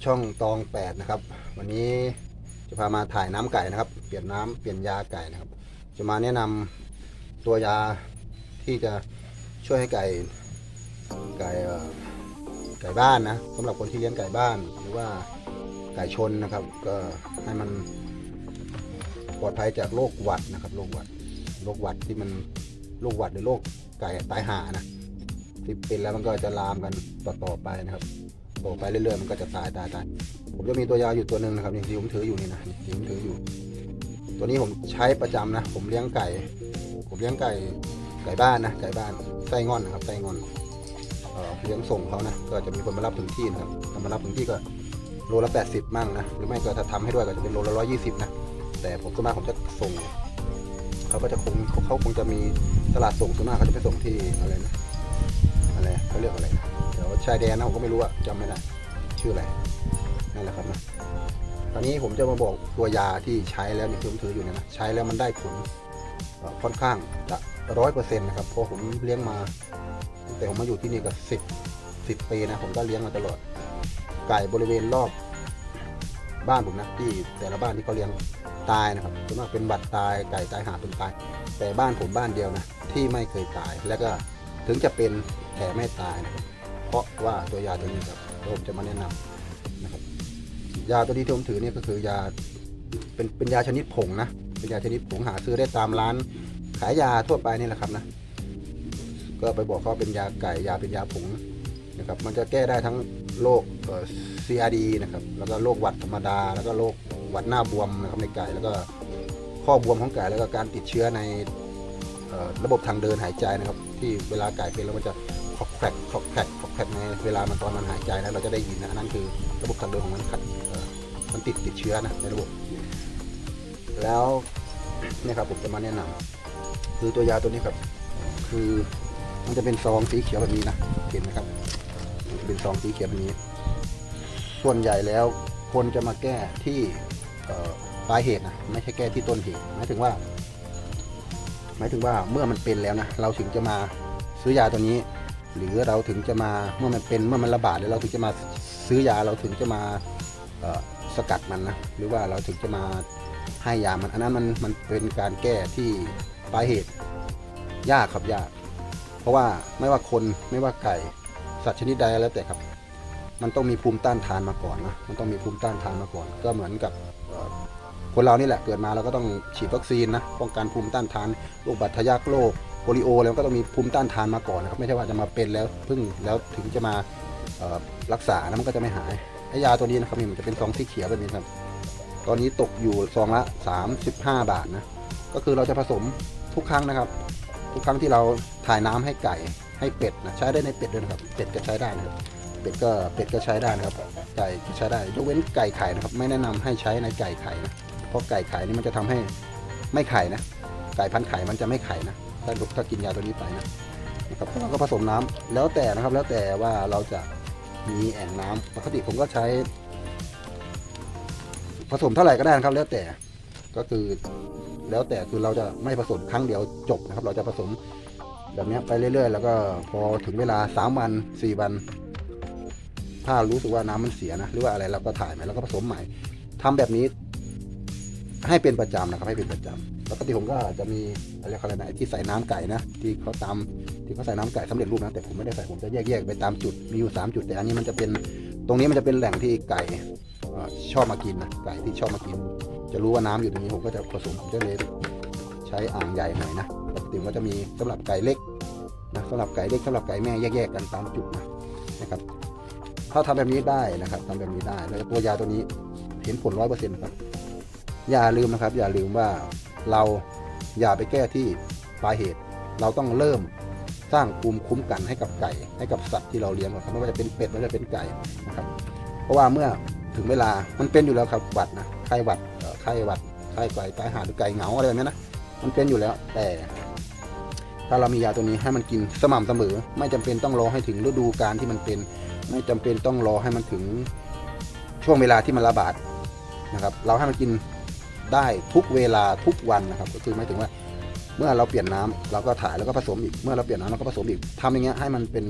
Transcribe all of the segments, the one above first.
กับช่องตองแปดนะครับ วันนี้จะพามาถ่ายน้ำไก่นะครับ เปลี่ยนน้ำเปลี่ยนยาไก่นะครับ จะมาแนะนำตัวยาที่จะช่วยให้ไก่ไก่ไก่บ้านนะสำหรับคนที่เลี้ยงไก่บ้านหรือว่าไก่ชนนะครับ ก็ให้มันปลอดภัยจากโรคหวัดนะครับโรคหวัดโรคหวัดที่มันโรคหวัดหรือโรคไก่ตายหานะที่เป็นแล้วมันก็จะลามกันต่อๆไปนะครับ โตไปเรื่อยๆมันก็จะตายตายตายผมจะมีตัวยาอยู่ตัวหนึ่งนะครับนี่ที่ผมถืออยู่นี่นะที่ผมถืออยู่ ตัวนี้ผมใช้ประจำนะ ผมเลี้ยงไก่ ผมเลี้ยงไก่ไก่บ้านนะไก่บ้านไส้งอนนะครับไส้งอนเอ่อเลี้ยงส่งเขานะก็จะมีคนมารับถึงที่นะครับถ้ามารับถึงที่ก็โลละ 80 มั่งนะ หรือไม่ก็ถ้าทำให้ด้วยก็จะเป็นโลละ 120 นะ แต่ผมส่วนมากผมจะส่ง เขาก็จะคงเขาคงจะมีตลาดส่งส่วนมากเขาจะไปส่งที่อะไรนะ อะไรเขาเรียกอะไรนะ ชายแดนนะผมก็ไม่รู้อะจำไม่ได้ชื่ออะไรนั่นแหละครับนะตอนนี้ผมจะมาบอกตัวยาที่ใช้แล้วนี่ผมถืออยู่เนี่ยนะใช้แล้วมันได้ผลค่อนข้างจะร้อยเปอร์เซ็นต์นะครับเพราะผมเลี้ยงมาตั้งแต่ผมมาอยู่ที่นี่ก็สิบสิบปีนะผมก็เลี้ยงมาตลอด ไก่บริเวณรอบบ้านผมนะที่แต่ละบ้านที่เขาเลี้ยงตายนะครับส่วนมากเป็นบัตรตายไก่ตายหาเป็นตาย แต่บ้านผมบ้านเดียวนะที่ไม่เคยตายแล้วก็ถึงจะเป็นแผลไม่ตายนะครับ เพราะว่าตัวยาตัวนี้ครับผมจะมาแนะนำนะครับ ยาตัวนี้ที่ผมถือเนี่ยก็คือยาเป็นเป็นยาชนิดผงนะเป็นยาชนิดผงหาซื้อได้ตามร้าน ขายยาทั่วไปนี่แหละครับนะก็ไปบอกเขาเป็นยาไก่ยาเป็นยาผงนะครับ มันจะแก้ได้ทั้งโรคเอ่อ CRD นะครับ แล้วก็โรคหวัดธรรมดา แล้วก็โรคหวัดหน้าบวมนะครับในไก่ แล้วก็ข้อบวมของไก่ แล้วก็การติดเชื้อในระบบทางเดินหายใจนะครับ ที่เวลาไก่เป็นแล้วมันจะ คลอกแครกคลอกแครกคลอกแครกในเวลามันตอนมันหายใจนะเราจะได้ยินนะอันนั้นคือระบบทางเดินของมันขัดมันติดติดเชื้อนะในระบบ แล้วเนี่ยครับผมจะมาแนะนำคือตัวยาตัวนี้ครับ คือมันจะเป็นซองสีเขียวแบบนี้นะเห็นไหมครับเป็นซองสีเขียวแบบนี้ ส่วนใหญ่แล้วคนจะมาแก้ที่ปลายเหตุนะไม่ใช่แก้ที่ต้นเหตุหมายถึงว่าหมายถึงว่าเมื่อมันเป็นแล้วนะเราถึงจะมาซื้อยาตัวนี้ หรือเราถึงจะมาเมื่อมันเป็นเมื่อมันระบาดแล้วเราถึงจะมาซื้อยาเราถึงจะมาสกัดมันนะหรือว่าเราถึงจะมาให้ยามันอันนั้นมันมันเป็นการแก้ที่ปลายเหตุยากครับยาก เพราะว่าไม่ว่าคนไม่ว่าไก่สัตว์ชนิดใดแล้วแต่ครับ มันต้องมีภูมิต้านทานมาก่อนนะมันต้องมีภูมิต้านทานมาก่อน ก็เหมือนกับคนเรานี่แหละเกิดมาเราก็ต้องฉีดวัคซีนนะป้องกันภูมิต้านทานโรคบาดทะยักโรค โปลิโอแล้วก็ต้องมีภูมิต้านทานมาก่อนนะครับไม่ใช่ว่าจะมาเป็นแล้วพิ่งแล้วถึงจะมารักษานะมันก็จะไม่หายไอยาตัวนี้นะครับนี่มันจะเป็นซองสีเขียวแบบนี้ครับตอนนี้ตกอยู่ซองละ 35 บาทนะก็คือเราจะผสมทุกครั้งนะครับ ทุกครั้งที่เราถ่ายน้ำให้ไก่ให้เป็ดนะใช้ได้ในเป็ดด้วยนะครับเป็ดก็ใช้ได้นะครับเป็ดก็เป็ดก็ใช้ได้นะครับไก่ก็ใช้ได้ยกเว้นไก่ไข่นะครับ ไม่แนะนำให้ใช้ในไก่ไข่นะเพราะไก่ไข่นี่มันจะทำให้ไม่ไข่นะไก่พันไข่มันจะไม่ไข่นะ ถ้าถ้ากินยาตัวนี้ไปนะนะครับเราก็ผสมน้ำแล้วแต่นะครับ แล้วแต่ว่าเราจะมีแอ่งน้ำปกติผมก็ใช้ ผสมเท่าไหร่ก็ได้นะครับ แล้วแต่ก็คือแล้วแต่คือเราจะไม่ผสมครั้งเดียวจบนะครับ เราจะผสมแบบนี้ไปเรื่อย ๆ แล้วก็พอถึงเวลาสามวันสี่วัน ถ้ารู้สึกว่าน้ำมันเสียนะ หรือว่าอะไรเราก็ถ่ายใหม่แล้วก็ผสมใหม่ทำแบบนี้ ให้เป็นประจำนะครับให้เป็นประจำปกติผมก็จะมีอะไรเขาเรียกไรนะที่ใส่น้ำไก่นะที่เขาตามที่เขาใส่น้ำไก่สำเร็จรูปนะแต่ผมไม่ได้ใส่ผมจะแยกๆไปตามจุดมีอยู่ 3 จุดแต่อันนี้มันจะเป็นตรงนี้มันจะเป็นแหล่งที่ไก่ชอบมากินนะไก่ที่ชอบมากิน จะรู้ว่าน้ำอยู่ตรงนี้ผมก็จะผสมผมจะเลยใช้อ่างใหญ่หน่อยนะปกติมันก็จะมีสำหรับไก่เล็กนะสำหรับไก่เล็กสำหรับไก่แม่แยกๆกันตามจุดนะนะครับถ้าทำแบบนี้ได้นะครับทำแบบนี้ได้แล้วตัวยาตัวนี้เห็นผลร้อยเปอร์เซ็นต์ครับ อย่าลืมนะครับ อย่าลืมว่าเราอย่าไปแก้ที่ปลายเหตุ เราต้องเริ่มสร้างภูมิคุ้มกันให้กับไก่ ให้กับสัตว์ที่เราเลี้ยงก่อนครับไม่ว่าจะเป็นเป็ดไม่ว่าจะเป็นไก่นะครับ เพราะว่าเมื่อถึงเวลามันเป็นอยู่แล้วครับหวัดนะไข้หวัดไข้หวัดไข้ไก่ตายหาหรือไก่เหงาอะไรแบบนี้นะมันเป็นอยู่แล้วแต่ถ้าเรามียาตัวนี้ให้มันกินสม่ำเสมอ ไม่จำเป็นต้องรอให้ถึงฤดูกาลที่มันเป็น ไม่จำเป็นต้องรอให้มันถึงช่วงเวลาที่มันระบาดนะครับ เราให้มันกิน ได้ทุกเวลาทุกวันนะครับ ก็คือหมายถึงว่าเมื่อเราเปลี่ยนน้ำเราก็ถ่ายแล้วก็ผสมอีกเมื่อเราเปลี่ยนน้ำเราก็ผสมอีกทำอย่างเงี้ยให้มันเป็น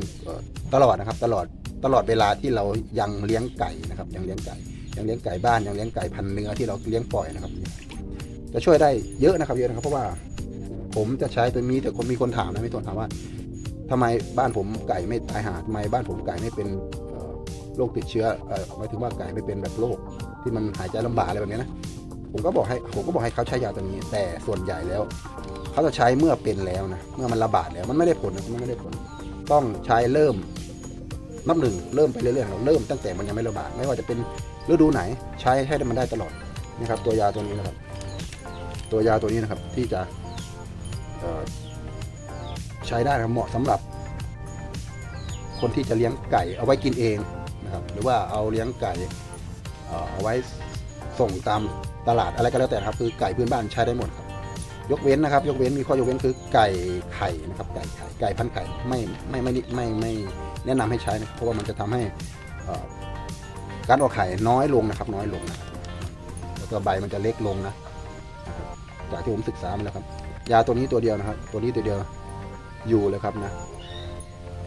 ตลอดนะครับ ตลอดตลอดเวลาที่เรายังเลี้ยงไก่นะครับ ยังเลี้ยงไก่ ยังเลี้ยงไก่บ้านยังเลี้ยงไก่พันเนื้อที่เราเลี้ยงปล่อยนะครับจะช่วยได้เยอะนะครับเยอะนะครับ เพราะว่าผมจะใช้ตัวนี้แต่คนมีคนถามนะมีคนถามว่าทำไมบ้านผมไก่ไม่ตายหาทำไมบ้านผมไก่ไม่เป็นโรคติดเชื้อเอ่อหมายถึงว่าไก่ไม่เป็นแบบโรคที่มันหายใจลำบากอะไรแบบนี้นะ ผมก็บอกให้ผมก็บอกให้เขาใช้ยาตัวนี้ แต่ส่วนใหญ่แล้ว เขาจะใช้เมื่อเป็นแล้วนะเมื่อมันระบาดแล้วมันไม่ได้ผลนะมันไม่ได้ผล ต้องใช้เริ่มนับหนึ่งเริ่มไปเรื่อยๆเราเริ่มตั้งแต่มันยังไม่ระบาดไม่ว่าจะเป็นฤดูไหนใช้ให้มันได้ตลอดนี่ครับ ตัวยาตัวนี้นะครับ ตัวยาตัวนี้นะครับที่จะใช้ได้นะเหมาะสำหรับ คนที่จะเลี้ยงไก่เอาไว้กินเองนะครับ หรือว่าเอาเลี้ยงไก่เอ่อเอาไว้ส่งตาม ตลาดอะไรก็แล้วแต่ครับคือไก่พื้นบ้านใช้ได้หมดครับ ยกเว้นนะครับ ยกเว้นมีข้อยกเว้นคือไก่ไข่นะครับไก่ไข่ไก่พันไข่ไม่ไม่ไม่ไม่ไม่ไม่แนะนำให้ใช้นะเพราะว่ามันจะทำให้การออกไข่น้อยลงนะครับ น้อยลงนะแล้วก็ใบมันจะเล็กลงนะจากที่ผมศึกษามาแล้วครับ ยาตัวนี้ตัวเดียวนะครับ ตัวนี้ตัวเดียวอยู่เลยครับนะ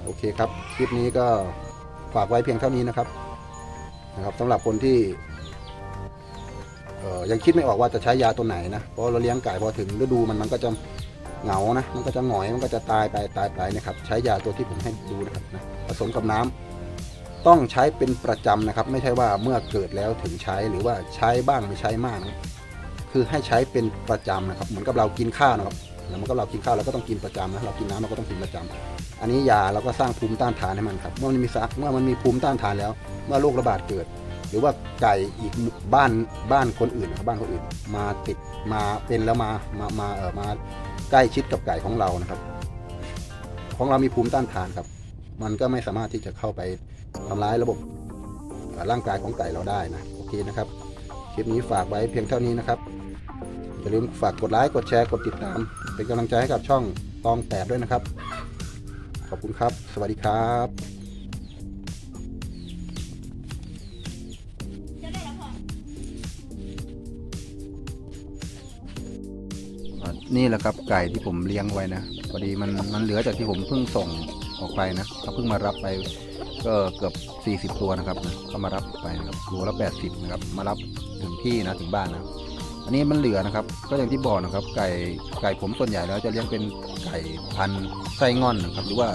โอเคครับ คลิปนี้ก็ฝากไว้เพียงเท่านี้นะครับนะครับสำหรับคนที่ ยังคิดไม่ออกว่าจะใช้ยาตัวไหนนะเพราะเราเลี้ยงไก่พอถึงฤดูมันมันก็จะเหงานะ มันก็จะหงอยมันก็จะตายไปตายไปนะครับ ใช้ยาตัวที่ผมให้ดูนะครับนะผสมกับน้ำต้องใช้เป็นประจำนะครับ ไม่ใช่ว่าเมื่อเกิดแล้วถึงใช้หรือว่าใช้บ้างไม่ใช้มากนะคือให้ใช้เป็นประจำนะครับ เหมือนกับเรากินข้าวนะครับเหมือนกับเรากินข้าวเราก็ต้องกินประจำนะเรากินน้ำเราก็ต้องกินประจำอันนี้ยาเราก็สร้างภูมิต้านทานให้มันครับ เมื่อมันมีสะเมื่อมันมีภูมิต้านทานแล้ว เมื่อโรคระบาดเกิด รือว่าไก่อีกบ้านบ้านคนอื่นนะครับบ้านคนอื่น มาติดมาเป็นแล้วมามามาเออมาใกล้ชิดกับไก่ของเรานะครับ ของเรามีภูมิต้านทานครับ มันก็ไม่สามารถที่จะเข้าไปทำร้ายระบบร่างกายของไก่เราได้นะโอเคนะครับคลิปนี้ฝากไว้เพียงเท่านี้นะครับอย่าลืมฝากกดไลค์กดแชร์กดติดตาม เป็นกำลังใจให้กับช่องตองแปดด้วยนะครับ ขอบคุณครับ สวัสดีครับ นี่แหละครับไก่ที่ผมเลี้ยงไว้นะพอดีมันมันเหลือจากที่ผมเพิ่งส่งออกไปนะเขาเพิ่งมารับไปก็เกือบ 40 ตัวนะครับนะก็มารับไปนะครับตัวละ80นะครับมารับถึงที่นะถึงบ้านนะอันนี้มันเหลือนะครับ ก็อย่างที่บอกนะครับ ไก่ไก่ผมส่วนใหญ่แล้วจะเลี้ยงเป็นไก่พันไส้งอนนะครับหรือว่า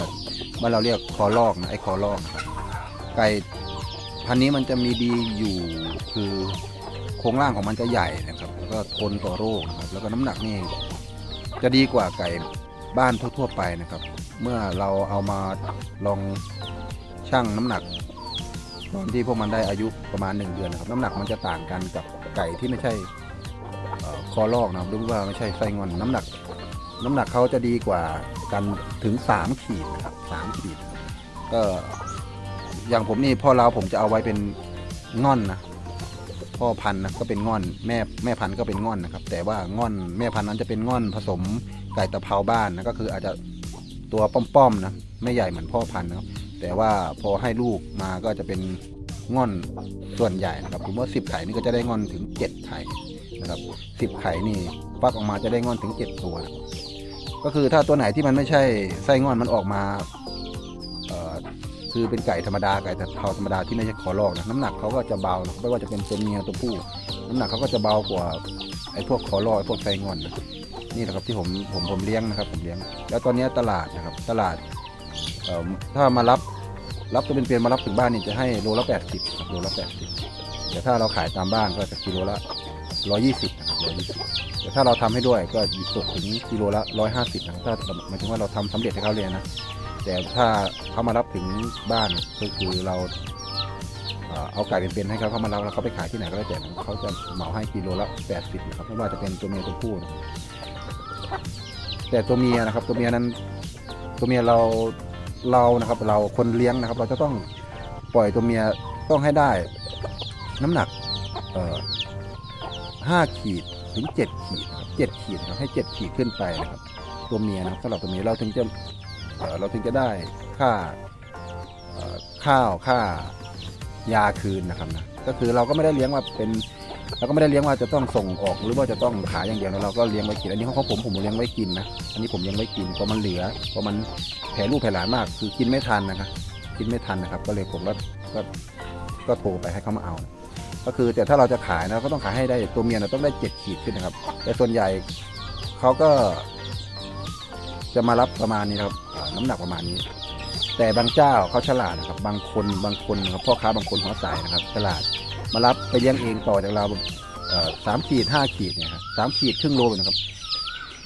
บ้านเราเรียกคอลอกนะไอ้คอลอกครับไก่พันนี้มันจะมีดีอยู่คือโครงร่างของมันจะใหญ่นะครับ แล้วก็ทนต่อโรคนะครับแล้วก็น้ำหนักนี่ จะดีกว่าไก่บ้านทั่วๆไปนะครับ เมื่อเราเอามาลองชั่งน้ำหนัก ตอนที่พวกมันได้อายุประมาณ 1 เดือนนะครับ น้ำหนักมันจะต่างกันกับไก่ที่ไม่ใช่คอลอกนะครับหรือว่าไม่ใช่ไส้งอนน้ำหนัก น้ำหนักเขาจะดีกว่ากันถึง 3 ขีดนะครับ3ขีด ก็อย่างผมนี่พ่อเราผมจะเอาไว้เป็นง่อนนะ พ่อพันธุ์นะก็เป็นง่อนแม่แม่พันธุ์ก็เป็นง่อนนะครับ แต่ว่าง่อนแม่พันธุ์นั้นจะเป็นง่อนผสมไก่ตะเภาบ้านนะก็คืออาจจะตัวป้อมๆนะไม่ใหญ่เหมือนพ่อพันธุ์นะครับ แต่ว่าพอให้ลูกมาก็จะเป็นง่อนส่วนใหญ่นะครับผมว่าสิบไข่นี่ก็จะได้ง่อนถึงเจ็ดไข่นะครับสิบไข่นี่ฟักออกมาจะได้ง่อนถึงเจ็ดตัวนะก็คือถ้าตัวไหนที่มันไม่ใช่ไส้ง่อนมันออกมา คือเป็นไก่ธรรมดาไก่เทาธรรมดาที่ไม่ใช่ขอลอกนะน้ำหนักเขาก็จะเบานะไม่ว่าจะเป็นตัวเมียตัวผู้ น้ำหนักเขาก็จะเบากว่าไอ้พวกขอลอกไอ้พวกไซงอนนะนี่แหละครับที่ผมผมผมเลี้ยงนะครับ ผมเลี้ยง แล้วตอนนี้ตลาดนะครับตลาดเอ่อถ้ามารับรับตัวเป็นเปลี่ยนมารับถึงบ้านนี่จะให้โลละแปดสิบครับโลละแปดสิบแต่ถ้าเราขายตามบ้านก็จะกิโลละร้อยี่สิบนะครับร้อยี่สิบแต่ถ้าเราทำให้ด้วยก็ตกถึงกิโลละร้อยห้าสิบนะครับถ้าหมายถึงว่าเราทำสำเร็จให้เขาเลยนะ แต่ถ้าเขามารับถึงบ้านก็คือเราเอาไก่เป็นๆให้เขาเขามารับแล้วเขาไปขายที่ไหนก็แล้วแต่เขาจะเหมาให้กิโลละ80นะครับไม่ว่าจะเป็นตัวเมียตัวผู้นะแต่ตัวเมียนะครับ ตัวเมียนั้น ตัวเมียเราเรานะครับ เราคนเลี้ยงนะครับ เราจะต้องปล่อยตัวเมียต้องให้ได้ น้ำหนักเอ่อห้าขีดถึงเจ็ดขีดเจ็ดขีดครับให้เจ็ดขีดขึ้นไปนะครับ ตัวเมียนะครับสำหรับตัวเมียเราถึงจะ เราถึงจะได้ค่าข้าวค่ายาคืนนะครับนะก็คือเราก็ไม่ได้เลี้ยงว่าเป็นเราก็ไม่ได้เลี้ยงว่าจะต้องส่งออกหรือว่าจะต้องขายอย่างเดียวเราก็เลี้ยงไว้กินอันนี้ของผมผมเลี้ยงไว้กินนะอันนี้ผมเลี้ยงไว้กินพอมันเหลือพอมันแผ่ลูกแผ่หลานมาก คือกินไม่ทันนะครับคิดไม่ทันนะครับ ก็เลยผมก็ก็ก็โทรไปให้เขามาเอา ก็คือแต่ถ้าเราจะขายนะก็ต้องขายให้ได้ตัวเมียนะต้องได้เจ็ดขีดขึ้นนะครับ แต่ส่วนใหญ่เขาก็ จะมารับประมาณนี้ครับน้ำหนักประมาณนี้ แต่บางเจ้าเขาฉลาดนะครับ บางคนบางคนนะครับพ่อค้าบางคนหัวสายนะครับ ฉลาดมารับไปเลี้ยงเองต่อจากเราสามขีดห้าขีดเนี่ยครับสามขีดครึ่งโลนะครับ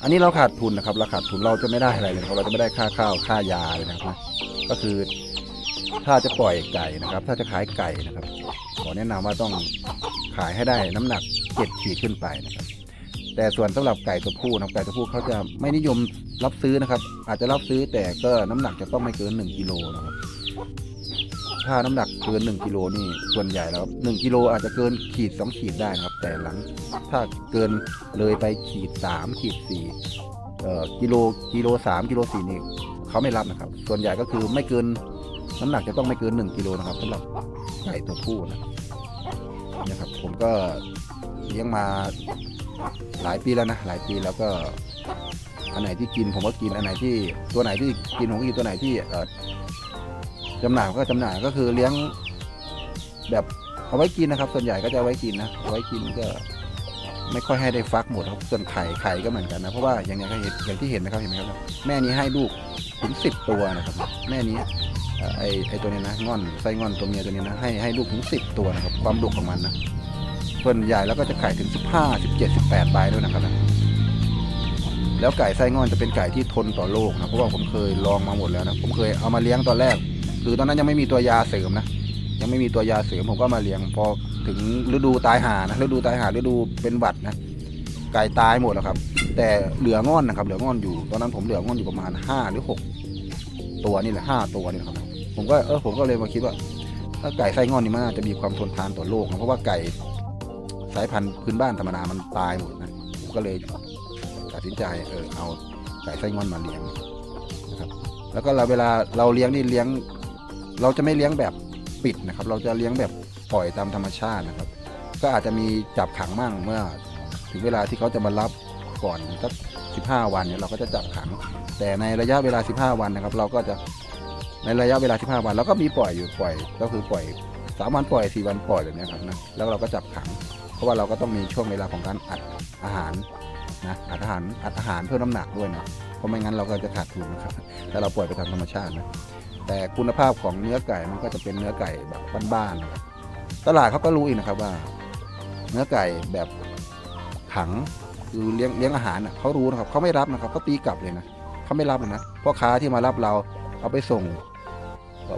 อันนี้เราขาดทุนนะครับ เราขาดทุนเราจะไม่ได้อะไรเลยครับเราจะไม่ได้ค่าข้าวค่ายาเลยนะครับนะก็คือถ้าจะปล่อยไก่นะครับ ถ้าจะขายไก่นะครับ ขอแนะนำว่าต้องขายให้ได้น้ำหนักเจ็ดขีดขึ้นไปนะครับ แต่ส่วนสำหรับไก่ตัวผู้นะครับไก่ตัวผู้เขาจะไม่นิยมรับซื้อนะครับ อาจจะรับซื้อแต่ก็น้ำหนักจะต้องไม่เกิน1กิโลนะครับถ้าน้ำหนักเกิน1กิโลนี่ส่วนใหญ่แล้ว1กิโลอาจจะเกินขีด2ขีดได้นะครับ แต่หลังถ้าเกินเลยไปขีด3ขีด4เอ่อกิโลกิโล3กิโล4นี่เขาไม่รับนะครับ ส่วนใหญ่ก็คือไม่เกินน้ำหนักจะต้องไม่เกิน 1กิโลนะครับสำหรับไก่ตัวผู้นะนะครับ ผมก็เลี้ยงมา หลายปีแล้วนะหลายปีแล้วก็อันไหนที่กินผมก็กินอันไหนที่ตัวไหนที่กินผมก็กินตัวไหนที่เออจำหน่ายก็จำหน่ายก็คือเลี้ยงแบบเอาไว้กินนะครับ ส่วนใหญ่ก็จะไว้กินนะเอาไว้กินก็ไม่ค่อยให้ได้ฟักหมดครับส่วนไข่ไข่ก็เหมือนกันนะเพราะว่าอย่างนี้ก็เห็นอย่างที่เห็นนะครับเห็นไหมครับ แม่นี้ให้ลูกถึงสิบตัวนะครับ แม่นี้ไอไอตัวนี้นะง่อนไส้ง่อนตัวเมียตัวนี้นะให้ให้ลูกถึงสิบตัวนะครับ ความดุของมันนะ ส่วนใหญ่แล้วก็จะไข่ถึงสิบห้าสิบเจ็ดสิบแปดใบด้วยนะครับนะแล้วไก่ไส้งอนจะเป็นไก่ที่ทนต่อโรคนะเพราะว่าผมเคยลองมาหมดแล้วนะผมเคยเอามาเลี้ยงตอนแรก คือตอนนั้นยังไม่มีตัวยาเสริมนะยังไม่มีตัวยาเสริมผมก็มาเลี้ยงพอถึงฤดูตายหานะฤดูตายหาฤดูเป็นหวัดนะไก่ตายหมดแล้วครับ แต่เหลืองอนนะครับ เหลืองอนอยู่ตอนนั้นผมเหลืองอนอยู่ประมาณห้าหรือหกตัวนี่แหละห้าตัวนี่แหละครับ ผมก็เออผมก็เลยมาคิดว่าถ้าไก่ไส้งอนนี่มันน่าจะมีความทนทานต่อโรคนะเพราะว่าไก่ สายพันธุ์พื้นบ้านธรรมดามันตายหมดนะผมก็เลยตัดสินใจเออเอาไก่ไส้งอนมาเลี้ยงนะครับ แล้วก็เราเวลาเราเลี้ยงนี่เลี้ยง เราจะไม่เลี้ยงแบบปิดนะครับ เราจะเลี้ยงแบบปล่อยตามธรรมชาตินะครับ ก็อาจจะมีจับขังมั่งเมื่อ ถึงเวลาที่เขาจะมารับก่อนสัก15 วันเนี่ยเราก็จะจับขัง แต่ในระยะเวลา 15 วันนะครับ เราก็จะในระยะเวลา 15 วันเราก็มีปล่อยอยู่ปล่อย ก็คือปล่อยสามวันปล่อยสี่วันปล่อยแบบนี้ครับนะแล้วเราก็จับขัง ราะว่าเราก็ต้องมีช่วงเวลาของการอัดอาหารนะอัดอาหารอัดอาหารเพิ่มน้ำหนักด้วยนะเพราะไม่งั้นเราก็จะขาดทุนนะครับถ้าเราปล่อยไปตามธรรมชาตินะแต่คุณภาพของเนื้อไก่มันก็จะเป็นเนื้อไก่แบบบ้านๆนะครับตลาดเขาก็รู้อีกนะครับว่า เนื้อไก่แบบขังคือเลี้ยงเลี้ยงอาหารเขารู้นะครับเขาไม่รับนะครับเขาตีกลับเลยนะเขาไม่รับเลยนะพ่อค้าที่มารับเราเอาไปส่ง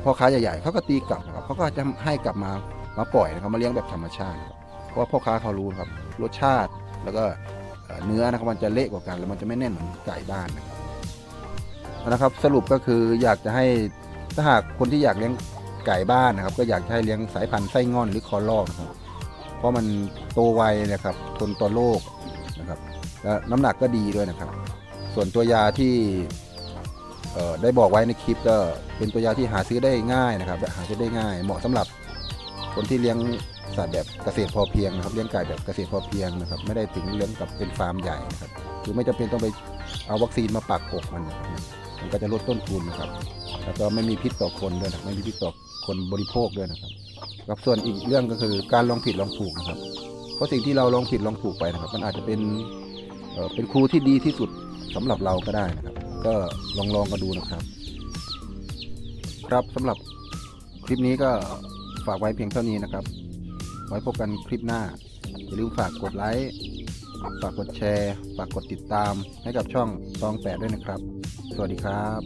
พ่อค้าใหญ่ๆเขาก็ตีกลับนะครับเขาก็จะให้กลับมามาปล่อยนะครับมาเลี้ยงแบบธรรมชาติครับ เพราะพ่อค้าเขารู้ครับรสชาติแล้วก็เนื้อนะครับมันจะเละกว่ากันแล้วมันจะไม่แน่นเหมือนไก่บ้านนะครับนะครับสรุปก็คืออยากจะให้ถ้าหากคนที่อยากเลี้ยงไก่บ้านนะครับ ก็อยากให้เลี้ยงสายพันธุ์ไส้งอนหรือคอลอกนะครับเพราะมันโตไวนะครับทนต่อโรคนะครับและน้ำหนักก็ดีด้วยนะครับ ส่วนตัวยาที่ได้บอกไว้ในคลิปก็เป็นตัวยาที่หาซื้อได้ง่ายนะครับหาซื้อได้ง่าย เหมาะสำหรับคนที่เลี้ยง สัตว์แบบเกษตรพอเพียงนะครับเลี้ยงไก่แบบเกษตรพอเพียงนะครับ ไม่ได้ถึงเลี้ยงกับเป็นฟาร์มใหญ่นะครับคือไม่จำเป็นต้องไปเอาวัคซีนมาปักกกมันนะครับมันก็จะลดต้นทุนนะครับ แล้วก็ไม่มีพิษต่อคนด้วยนะไม่มีพิษต่อคนบริโภคด้วยนะครับกับส่วนอีกเรื่องก็คือการลองผิดลองถูกนะครับ เพราะสิ่งที่เราลองผิดลองถูกไปนะครับ มันอาจจะเป็นเป็นครูที่ดีที่สุดสำหรับเราก็ได้นะครับ ก็ลองลองกันดูนะครับ ครับสำหรับคลิปนี้ก็ฝากไว้เพียงเท่านี้นะครับ ไว้พบกันคลิปหน้า อย่าลืมฝากกดไลค์ฝากกดแชร์ ฝากกดติดตามให้กับช่องตองแปดด้วยนะครับ สวัสดีครับ